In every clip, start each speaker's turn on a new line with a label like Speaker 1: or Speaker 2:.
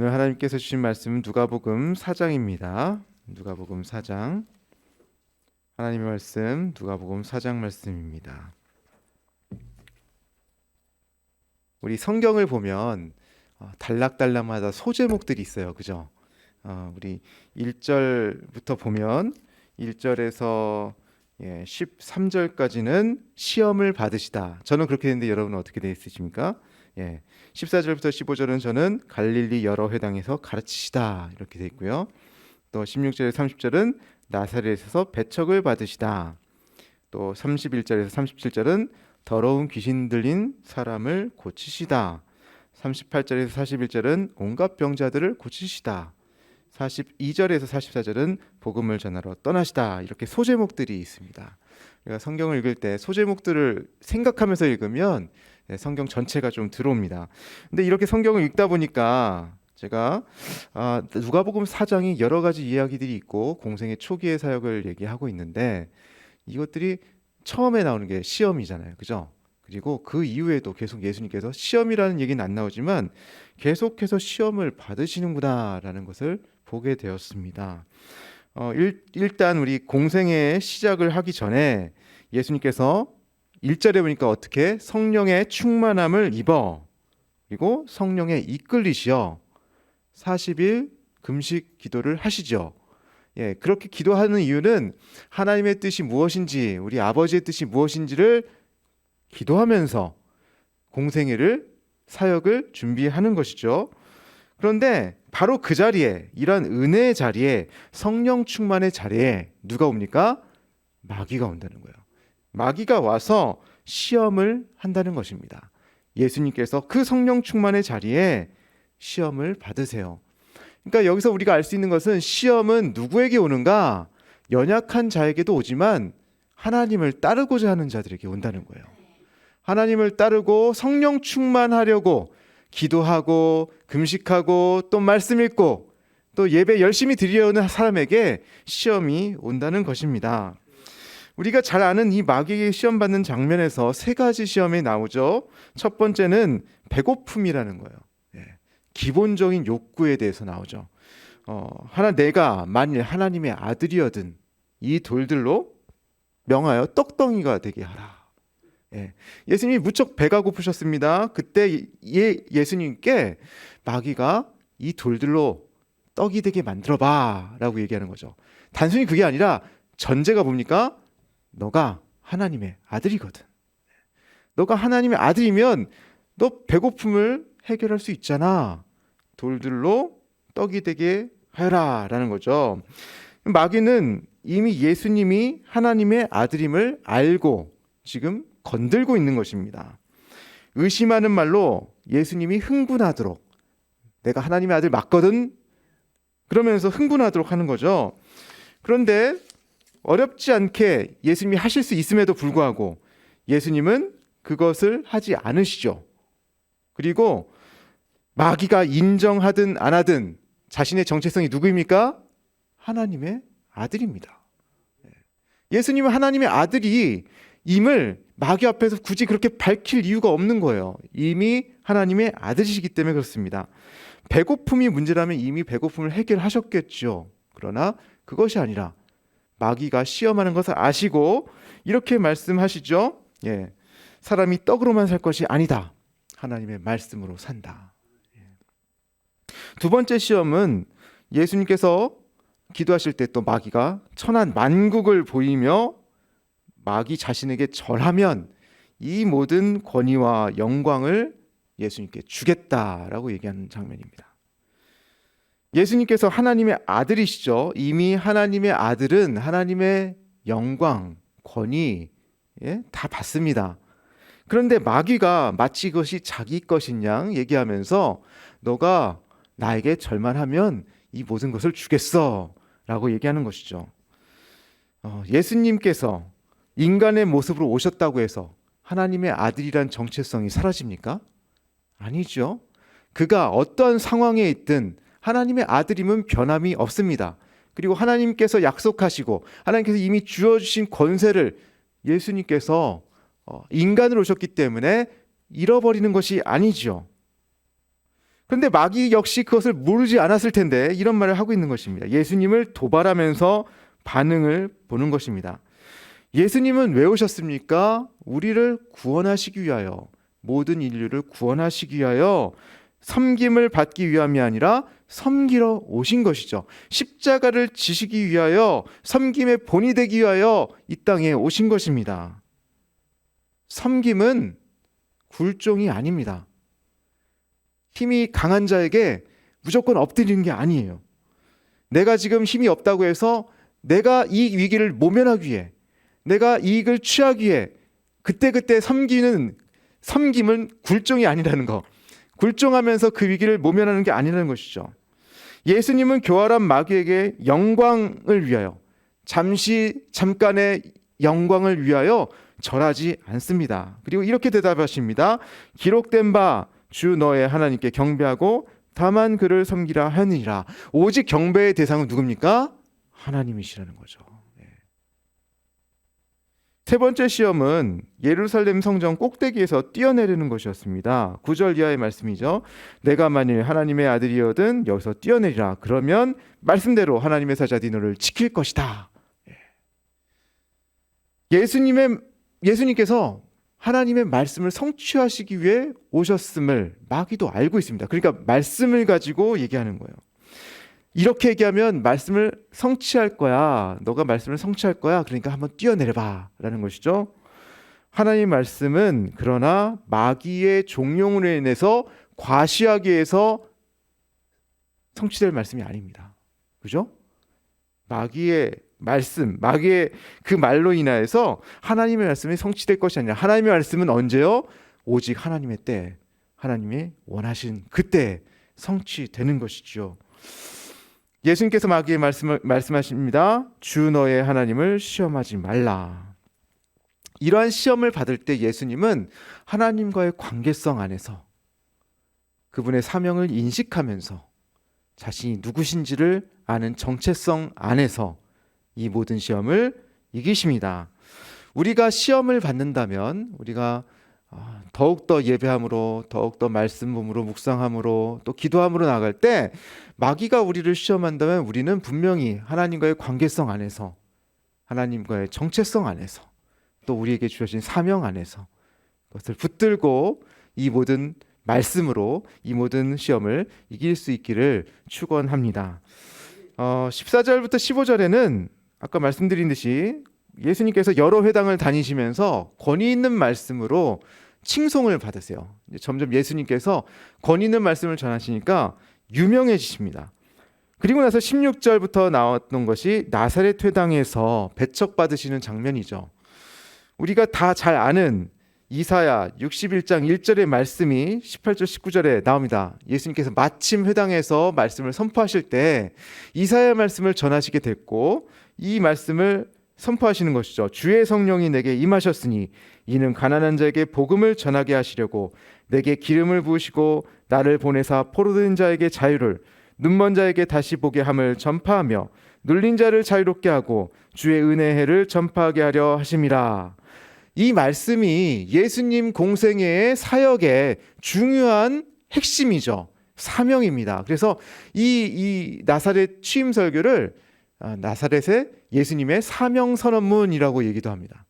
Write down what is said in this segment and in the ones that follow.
Speaker 1: 오늘 하나님께서 주신 말씀은 누가복음 4장입니다. 누가복음 4장. 하나님의 말씀 누가복음 4장 말씀입니다. 우리 성경을 보면 어, 단락단락마다 소제목들이 있어요. 그죠? 어, 우리 1절부터 보면 1절에서 예, 13절까지는 시험을 받으시다. 저는 그렇게 됐는데 여러분은 어떻게 되어 있으십니까? 예. 14절부터 15절은 저는 갈릴리 여러 회당에서 가르치시다. 이렇게 되어 있고요. 또 16절에서 30절은 나사렛에서 배척을 받으시다. 또 31절에서 37절은 더러운 귀신 들린 사람을 고치시다. 38절에서 41절은 온갖 병자들을 고치시다. 42절에서 44절은 복음을 전하러 떠나시다. 이렇게 소제목들이 있습니다. 우리가 성경을 읽을 때 소제목들을 생각하면서 읽으면 네, 성경 전체가 좀 들어옵니다. 근데 이렇게 성경을 읽다 보니까 제가 아, 누가복음 4장이 여러 가지 이야기들이 있고 공생의 초기의 사역을 얘기하고 있는데 이것들이 처음에 나오는 게 시험이잖아요. 그죠? 그리고 그 이후에도 계속 예수님께서 시험이라는 얘기는 안 나오지만 계속해서 시험을 받으시는구나라는 것을 보게 되었습니다. 어, 일, 일단 우리 공생의 시작을 하기 전에 예수님께서 1절에 보니까 어떻게 성령의 충만함을 입어 그리고 성령에 이끌리시어 40일 금식 기도를 하시죠. 예, 그렇게 기도하는 이유는 하나님의 뜻이 무엇인지, 우리 아버지의 뜻이 무엇인지를 기도하면서 공생애를 사역을 준비하는 것이죠. 그런데 바로 그 자리에 이런 은혜의 자리에 성령 충만의 자리에 누가 옵니까? 마귀가 온다는 거예요. 마귀가 와서 시험을 한다는 것입니다. 예수님께서 그 성령 충만의 자리에 시험을 받으세요. 그러니까 여기서 우리가 알 수 있는 것은 시험은 누구에게 오는가? 연약한 자에게도 오지만 하나님을 따르고자 하는 자들에게 온다는 거예요. 하나님을 따르고 성령 충만하려고 기도하고 금식하고 또 말씀 읽고 또 예배 열심히 드리려는 사람에게 시험이 온다는 것입니다. 우리가 잘 아는 이 마귀에게 시험 받는 장면에서 세 가지 시험이 나오죠. 첫 번째는 배고픔이라는 거예요. 예. 기본적인 욕구에 대해서 나오죠. 어, 하나 내가 만일 하나님의 아들이어든 이 돌들로 명하여 떡덩이가 되게 하라. 예. 예수님이 무척 배가 고프셨습니다. 그때 예, 예수님께 마귀가 이 돌들로 떡이 되게 만들어 봐라고 얘기하는 거죠. 단순히 그게 아니라 전제가 뭡니까? 너가 하나님의 아들이거든. 너가 하나님의 아들이면 너 배고픔을 해결할 수 있잖아. 돌들로 떡이 되게 하여라 라는 거죠. 마귀는 이미 예수님이 하나님의 아들임을 알고 지금 건들고 있는 것입니다. 의심하는 말로 예수님이 흥분하도록 내가 하나님의 아들 맞거든 그러면서 흥분하도록 하는 거죠. 그런데 어렵지 않게 예수님이 하실 수 있음에도 불구하고 예수님은 그것을 하지 않으시죠. 그리고 마귀가 인정하든 안 하든 자신의 정체성이 누구입니까? 하나님의 아들입니다. 예수님은 하나님의 아들이 임을 마귀 앞에서 굳이 그렇게 밝힐 이유가 없는 거예요. 이미 하나님의 아들이시기 때문에 그렇습니다. 배고픔이 문제라면 이미 배고픔을 해결하셨겠죠. 그러나 그것이 아니라 마귀가 시험하는 것을 아시고 이렇게 말씀하시죠. 예. 사람이 떡으로만 살 것이 아니다. 하나님의 말씀으로 산다. 예. 두 번째 시험은 예수님께서 기도하실 때 또 마귀가 천한 만국을 보이며 마귀 자신에게 절하면 이 모든 권위와 영광을 예수님께 주겠다라고 얘기하는 장면입니다. 예수님께서 하나님의 아들이시죠. 이미 하나님의 아들은 하나님의 영광, 권위 예? 다 받습니다. 그런데 마귀가 마치 이것이 자기 것인 양 얘기하면서 너가 나에게 절만하면 이 모든 것을 주겠어 라고 얘기하는 것이죠. 어, 예수님께서 인간의 모습으로 오셨다고 해서 하나님의 아들이란 정체성이 사라집니까? 아니죠. 그가 어떠한 상황에 있든 하나님의 아들임은 변함이 없습니다. 그리고 하나님께서 약속하시고 하나님께서 이미 주어 주신 권세를 예수님께서 어, 인간으로 오셨기 때문에 잃어버리는 것이 아니죠. 그런데 마귀 역시 그것을 모르지 않았을 텐데 이런 말을 하고 있는 것입니다. 예수님을 도발하면서 반응을 보는 것입니다. 예수님은 왜 오셨습니까? 우리를 구원하시기 위하여 모든 인류를 구원하시기 위하여 섬김을 받기 위함이 아니라 섬기러 오신 것이죠. 십자가를 지시기 위하여 섬김의 본이 되기 위하여 이 땅에 오신 것입니다. 섬김은 굴종이 아닙니다. 힘이 강한 자에게 무조건 엎드리는 게 아니에요. 내가 지금 힘이 없다고 해서 내가 이 위기를 모면하기 위해 내가 이익을 취하기 위해 그때그때 섬기는 섬김은 굴종이 아니라는 거. 굴종하면서 그 위기를 모면하는 게 아니라는 것이죠. 예수님은 교활한 마귀에게 영광을 위하여 잠시 잠깐의 영광을 위하여 절하지 않습니다. 그리고 이렇게 대답하십니다. 기록된 바 주 너의 하나님께 경배하고 다만 그를 섬기라 하느니라. 오직 경배의 대상은 누굽니까? 하나님이시라는 거죠. 예. 세 번째 시험은 예루살렘 성전 꼭대기에서 뛰어내리는 것이었습니다. 9절 이하의 말씀이죠. 내가 만일 하나님의 아들이어든 여기서 뛰어내리라. 그러면 말씀대로 하나님의 사자 디노를 지킬 것이다. 예. 예수님의 예수님께서 하나님의 말씀을 성취하시기 위해 오셨음을 마귀도 알고 있습니다. 그러니까 말씀을 가지고 얘기하는 거예요. 이렇게 얘기하면 말씀을 성취할 거야. 너가 말씀을 성취할 거야. 그러니까 한번 뛰어내려봐. 라는 것이죠. 하나님의 말씀은 그러나 마귀의 종용으로 인해서 과시하기 위해서 성취될 말씀이 아닙니다. 그죠? 마귀의 말씀, 마귀의 그 말로 인하여서 하나님의 말씀이 성취될 것이 아니라 하나님의 말씀은 언제요? 오직 하나님의 때, 하나님이 원하신 그때 성취되는 것이죠. 예수님께서 마귀의 말씀을 말씀하십니다. 주 너의 하나님을 시험하지 말라. 이러한 시험을 받을 때 예수님은 하나님과의 관계성 안에서 그분의 사명을 인식하면서 자신이 누구신지를 아는 정체성 안에서 이 모든 시험을 이기십니다. 우리가 시험을 받는다면 우리가 아, 더욱더 예배함으로 더욱더 말씀으로 묵상함으로 또 기도함으로 나갈 때 마귀가 우리를 시험한다면 우리는 분명히 하나님과의 관계성 안에서 하나님과의 정체성 안에서 또 우리에게 주어진 사명 안에서 그것을 붙들고 이 모든 말씀으로 이 모든 시험을 이길 수 있기를 축원합니다. 어, 14절부터 15절에는 아까 말씀드린 듯이 예수님께서 여러 회당을 다니시면서 권위 있는 말씀으로 칭송을 받으세요. 점점 예수님께서 권위 있는 말씀을 전하시니까 유명해지십니다. 그리고 나서 16절부터 나왔던 것이 나사렛 회당에서 배척받으시는 장면이죠. 우리가 다 잘 아는 이사야 61장 1절의 말씀이 18절 19절에 나옵니다. 예수님께서 마침 회당에서 말씀을 선포하실 때 이사야 말씀을 전하시게 됐고 이 말씀을 선포하시는 것이죠. 주의 성령이 내게 임하셨으니 이는 가난한 자에게 복음을 전하게 하시려고 내게 기름을 부으시고 나를 보내사 포로된 자에게 자유를 눈먼 자에게 다시 보게 함을 전파하며 눌린 자를 자유롭게 하고 주의 은혜의 해를 전파하게 하려 하심이라. 이 말씀이 예수님 공생애의 사역의 중요한 핵심이죠. 사명입니다. 그래서 이, 이 나사렛 취임 설교를 아, 나사렛의 예수님의 사명 선언문이라고 얘기도 합니다.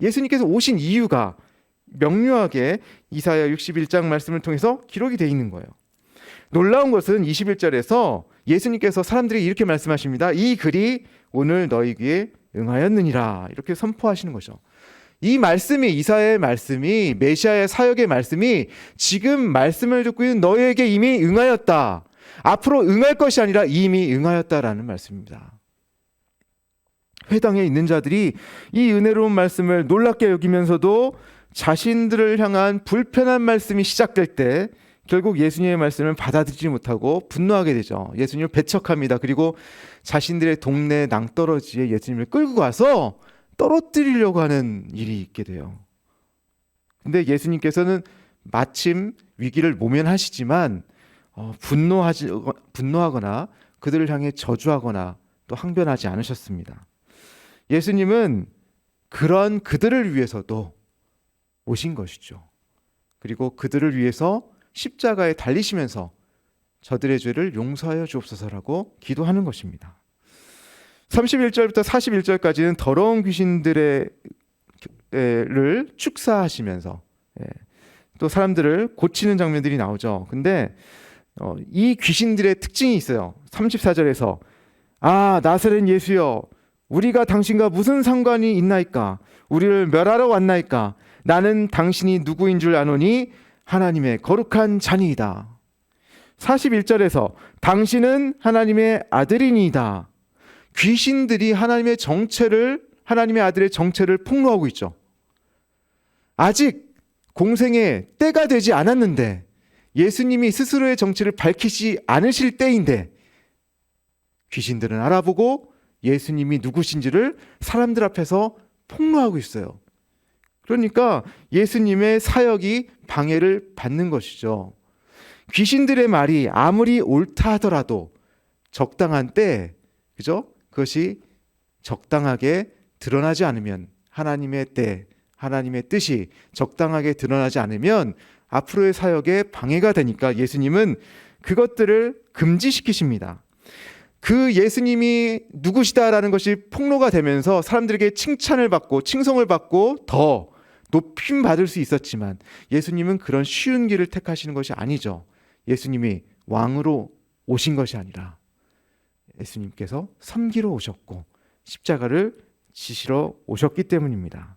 Speaker 1: 예수님께서 오신 이유가 명료하게 이사야 61장 말씀을 통해서 기록이 되어 있는 거예요. 놀라운 것은 21절에서 예수님께서 사람들이 이렇게 말씀하십니다. 이 글이 오늘 너희 귀에 응하였느니라. 이렇게 선포하시는 거죠. 이 말씀이 이사의 말씀이 메시아의 사역의 말씀이 지금 말씀을 듣고 있는 너희에게 이미 응하였다. 앞으로 응할 것이 아니라 이미 응하였다라는 말씀입니다. 회당에 있는 자들이 이 은혜로운 말씀을 놀랍게 여기면서도 자신들을 향한 불편한 말씀이 시작될 때 결국 예수님의 말씀을 받아들이지 못하고 분노하게 되죠. 예수님을 배척합니다. 그리고 자신들의 동네 낭떠러지에 예수님을 끌고 가서 떨어뜨리려고 하는 일이 있게 돼요. 근데 예수님께서는 마침 위기를 모면하시지만 어, 분노하지 분노하거나 그들을 향해 저주하거나 또 항변하지 않으셨습니다. 예수님은 그런 그들을 위해서도 오신 것이죠. 그리고 그들을 위해서 십자가에 달리시면서 저들의 죄를 용서하여 주옵소서라고 기도하는 것입니다. 31절부터 41절까지는 더러운 귀신들의 를 축사하시면서 예, 또 사람들을 고치는 장면들이 나오죠. 근데 어, 이 귀신들의 특징이 있어요. 34절에서 아 나사렛 예수여 우리가 당신과 무슨 상관이 있나이까 우리를 멸하러 왔나이까 나는 당신이 누구인 줄 아노니 하나님의 거룩한 자니이다. 41절에서 당신은 하나님의 아들이니이다. 귀신들이 하나님의 정체를 하나님의 아들의 정체를 폭로하고 있죠. 아직 공생의 때가 되지 않았는데 예수님이 스스로의 정체를 밝히지 않으실 때인데 귀신들은 알아보고 예수님이 누구신지를 사람들 앞에서 폭로하고 있어요. 그러니까 예수님의 사역이 방해를 받는 것이죠. 귀신들의 말이 아무리 옳다 하더라도 적당한 때, 그죠? 그것이 적당하게 드러나지 않으면 하나님의 때, 하나님의 뜻이 적당하게 드러나지 않으면 앞으로의 사역에 방해가 되니까 예수님은 그것들을 금지시키십니다. 그 예수님이 누구시다라는 것이 폭로가 되면서 사람들에게 칭찬을 받고 칭송을 받고 더 높임 받을 수 있었지만 예수님은 그런 쉬운 길을 택하시는 것이 아니죠. 예수님이 왕으로 오신 것이 아니라 예수님께서 섬기러 오셨고 십자가를 지시러 오셨기 때문입니다.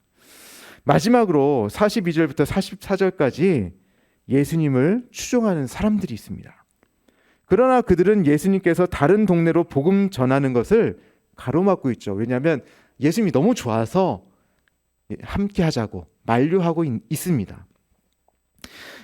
Speaker 1: 마지막으로 42절부터 44절까지 예수님을 추종하는 사람들이 있습니다. 그러나 그들은 예수님께서 다른 동네로 복음 전하는 것을 가로막고 있죠. 왜냐하면 예수님이 너무 좋아서 함께 하자고 만류하고 있, 습니다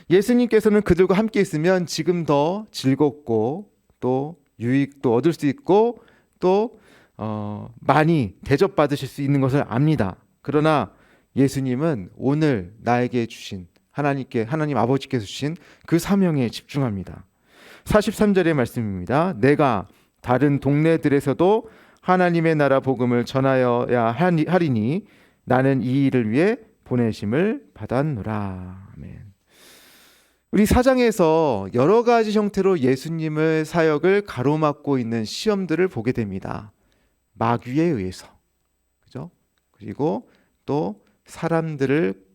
Speaker 1: 예수님께서는 그들과 함께 있으면 지금 더 즐겁고 또 유익도 얻을 수 있고 또 어, 많이 대접받으실 수 있는 것을 압니다. 그러나 예수님은 오늘 나에게 주신 하나님께 하나님 아버지께서 주신 그 사명에 집중합니다. 43절의 말씀입니다. 내가 다른 동네들에서도 하나님의 나라 복음을 전하여야 하리니 나는 이 일을 위해 보내심을 받았노라. 아멘. 우리 사장에서 여러 가지 형태로 예수님의 사역을 가로막고 있는 시험들을 보게 됩니다. 마귀에 의해서. 그죠? 그리고 또 사람들을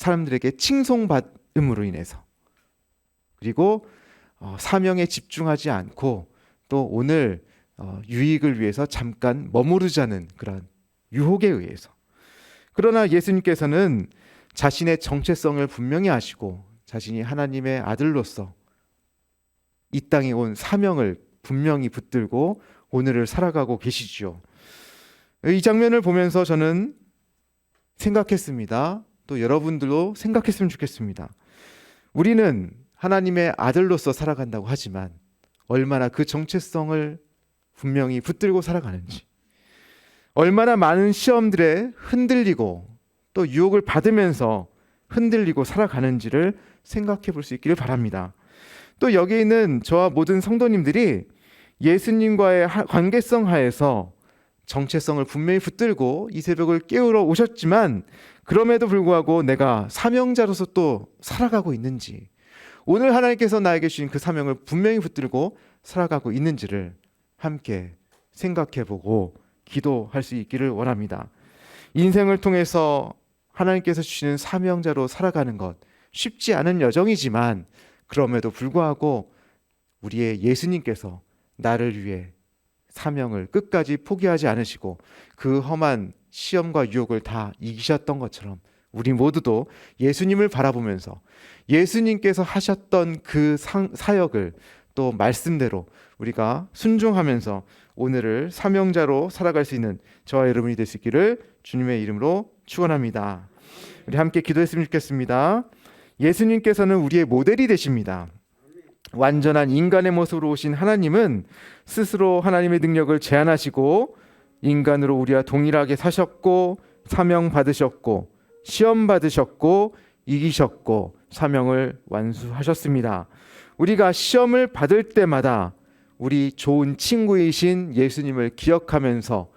Speaker 1: 사람들에게 칭송받음으로 인해서 그리고 어, 사명에 집중하지 않고 또 오늘 어, 유익을 위해서 잠깐 머무르자는 그런 유혹에 의해서 그러나 예수님께서는 자신의 정체성을 분명히 아시고 자신이 하나님의 아들로서 이 땅에 온 사명을 분명히 붙들고 오늘을 살아가고 계시지요. 이 장면을 보면서 저는 생각했습니다. 또 여러분들도 생각했으면 좋겠습니다. 우리는 하나님의 아들로서 살아간다고 하지만 얼마나 그 정체성을 분명히 붙들고 살아가는지, 얼마나 많은 시험들에 흔들리고 또 유혹을 받으면서 흔들리고 살아가는지를 생각해 볼 수 있기를 바랍니다. 또 여기 있는 저와 모든 성도님들이 예수님과의 관계성 하에서 정체성을 분명히 붙들고 이 새벽을 깨우러 오셨지만 그럼에도 불구하고 내가 사명자로서 또 살아가고 있는지 오늘 하나님께서 나에게 주신 그 사명을 분명히 붙들고 살아가고 있는지를 함께 생각해 보고 기도할 수 있기를 원합니다. 인생을 통해서 하나님께서 주시는 사명자로 살아가는 것 쉽지 않은 여정이지만 그럼에도 불구하고 우리의 예수님께서 나를 위해 사명을 끝까지 포기하지 않으시고 그 험한 시험과 유혹을 다 이기셨던 것처럼 우리 모두도 예수님을 바라보면서 예수님께서 하셨던 그 상, 사역을 또 말씀대로 우리가 순종하면서 오늘을 사명자로 살아갈 수 있는 저와 여러분이 될 수 있기를 주님의 이름으로 축원합니다. 우리 함께 기도했으면 좋겠습니다. 예수님께서는 우리의 모델이 되십니다. 완전한 인간의 모습으로 오신 하나님은 스스로 하나님의 능력을 제한하시고 인간으로 우리와 동일하게 사셨고 사명 받으셨고 시험 받으셨고 이기셨고 사명을 완수하셨습니다. 우리가 시험을 받을 때마다 우리 좋은 친구이신 예수님을 기억하면서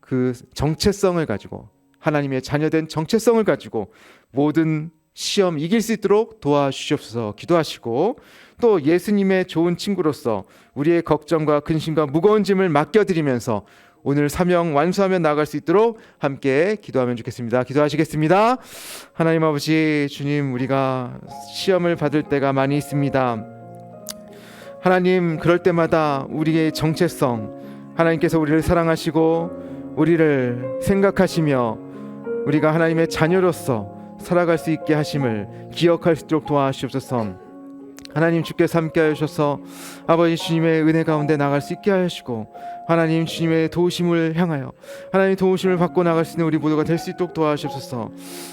Speaker 1: 그 정체성을 가지고 하나님의 자녀된 정체성을 가지고 모든 시험 이길 수 있도록 도와주시옵소서 기도하시고 또 예수님의 좋은 친구로서 우리의 걱정과 근심과 무거운 짐을 맡겨드리면서 오늘 사명 완수하며 나아갈 수 있도록 함께 기도하면 좋겠습니다. 기도하시겠습니다. 하나님 아버지 주님 우리가 시험을 받을 때가 많이 있습니다. 하나님 그럴 때마다 우리의 정체성 하나님께서 우리를 사랑하시고 우리를 생각하시며 우리가 하나님의 자녀로서 살아갈 수 있게 하심을 기억할 수 있도록 도와주옵소서. 하나님 주께서 함께 하셔서 아버지 주님의 은혜 가운데 나갈 수 있게 하시고 하나님 주님의 도우심을 향하여 하나님 도우심을 받고 나갈 수 있는 우리 모두가 될 수 있도록 도와주옵소서.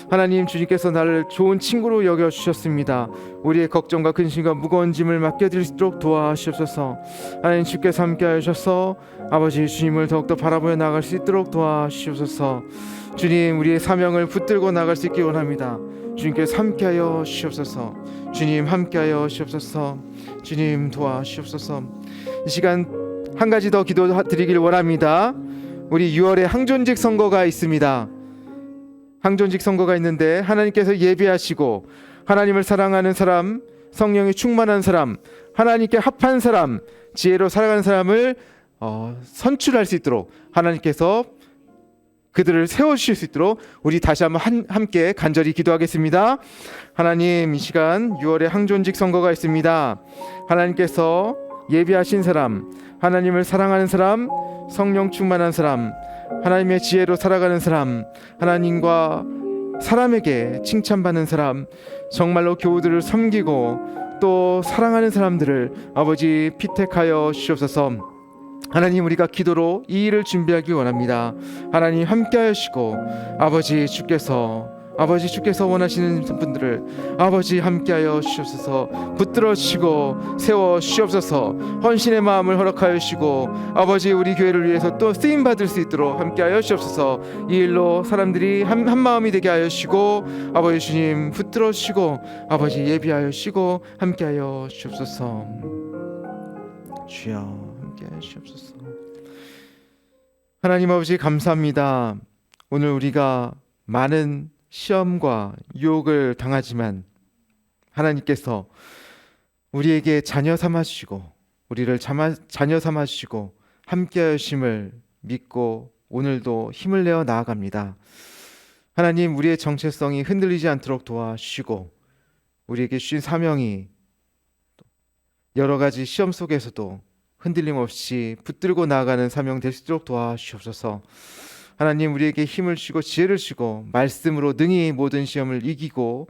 Speaker 1: 하나님 주님께서 나를 좋은 친구로 여겨 주셨습니다. 우리의 걱정과 근심과 무거운 짐을 맡겨드릴 수 있도록 도와주옵소서. 하나님 주께서 함께 하셔서 아버지 주님을 더욱더 바라보며 나갈 수 있도록 도와주옵소서. 주님 우리의 사명을 붙들고 나갈 수 있기 원합니다. 주님께서 함께하여 주시옵소서. 주님 함께하여 주시옵소서. 주님 도와주시옵소서. 이 시간 한 가지 더 기도드리길 원합니다. 우리 6월에 항존직 선거가 있습니다. 항존직 선거가 있는데 하나님께서 예비하시고 하나님을 사랑하는 사람, 성령이 충만한 사람, 하나님께 합한 사람, 지혜로 살아가는 사람을 어, 선출할 수 있도록 하나님께서 그들을 세워 주실 수 있도록 우리 다시 한번 한, 함께 간절히 기도하겠습니다. 하나님 이 시간 6월에 항존직 선거가 있습니다. 하나님께서 예비하신 사람, 하나님을 사랑하는 사람, 성령 충만한 사람, 하나님의 지혜로 살아가는 사람, 하나님과 사람에게 칭찬받는 사람, 정말로 교우들을 섬기고 또 사랑하는 사람들을 아버지 피택하여 주옵소서. 하나님 우리가 기도로 이 일을 준비하기 원합니다. 하나님 함께 하시고 아버지 주께서 아버지 주께서 원하시는 분들을 아버지 함께하여 주옵소서. 붙들어 주시고 세워 주옵소서. 헌신의 마음을 허락하여 주시고 아버지 우리 교회를 위해서 또 쓰임 받을 수 있도록 함께하여 주옵소서. 이 일로 사람들이 한, 한 마음이 되게 하여 주시고 아버지 주님 붙들어 주시고 아버지 예비하여 주시고 함께하여 주옵소서. 주여 함께하여 주옵소서 하나님 아버지 감사합니다 오늘 우리가 많은 시험과 유혹을 당하지만 하나님께서 우리에게 자녀 삼아 주시고 우리를 자녀 삼아 주시고 함께 하심을 믿고 오늘도 힘을 내어 나아갑니다. 하나님 우리의 정체성이 흔들리지 않도록 도와주시고 우리에게 주신 사명이 여러 가지 시험 속에서도 흔들림 없이 붙들고 나아가는 사명 될수 있도록 도와주시옵소서. 하나님 우리에게 힘을 주시고 지혜를 주시고 말씀으로 능히 모든 시험을 이기고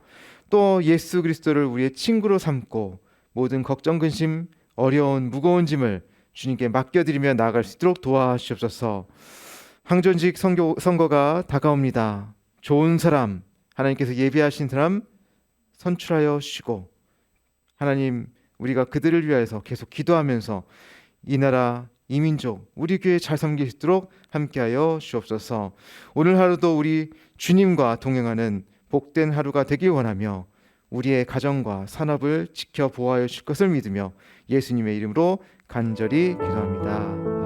Speaker 1: 또 예수 그리스도를 우리의 친구로 삼고 모든 걱정 근심 어려운 무거운 짐을 주님께 맡겨드리며 나아갈 수 있도록 도와주시옵소서. 항존직 선교, 선거가 다가옵니다. 좋은 사람 하나님께서 예비하신 사람 선출하여 주시고 하나님 우리가 그들을 위하여서 계속 기도하면서 이 나라 이 민족 우리 교회 잘 있도록 함께하여 주옵소서. 오늘 하루도 우리 주님과 동행하는 복된 하루가 되길 원하며 우리의 가정과 산업을 지켜 보호하여 주실 것을 믿으며 예수님의 이름으로 간절히 기도합니다.